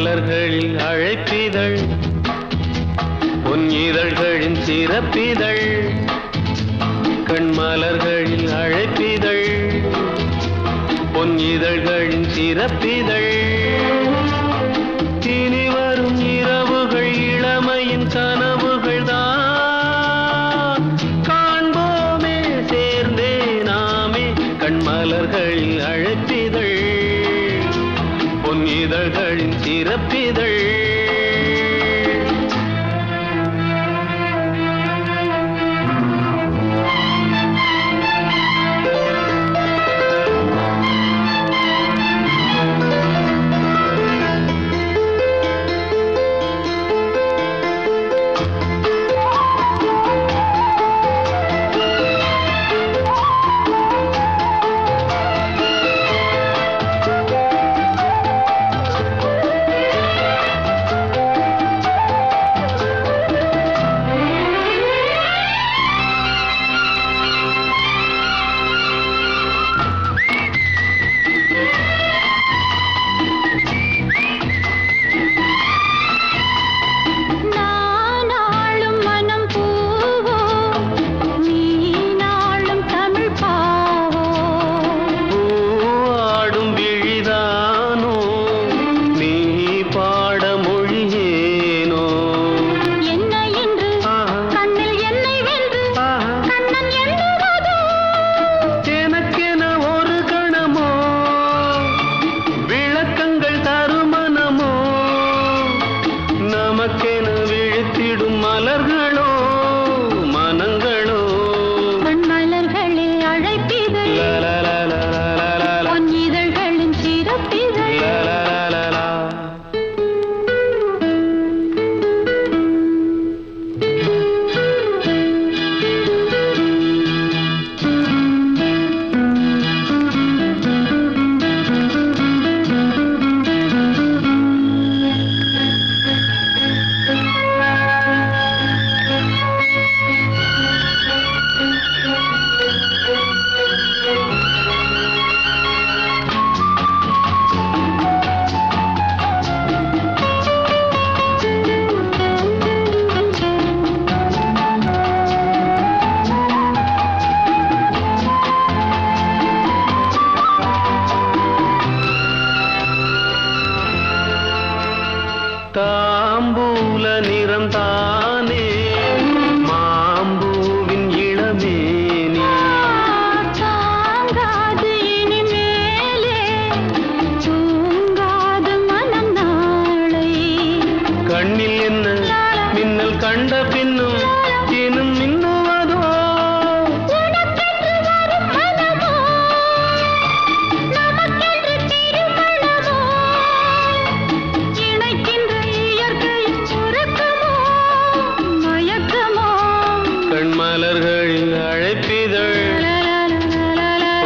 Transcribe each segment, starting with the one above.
மலர்களில் அழைப்பிதழ் பொன் இதழ்களின் சிறப்பிதழ் கண் மலர்களில் அழைப்பிதழ் பொன் இதழ்களின் சிறப்பிதழ். தினி வரும் இரவுகள் இளமையின் கனவுகள் தான். காண்போமே சேர்ந்தே நாமே கண் அழைப்பிதழ். இதழ்களின் சிறப்பிதழ்.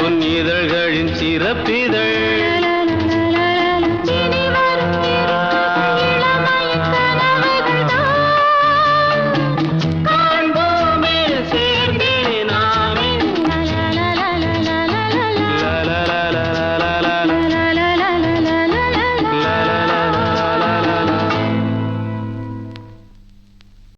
பொன் இதழ்களின் சிறப்பிதழ்.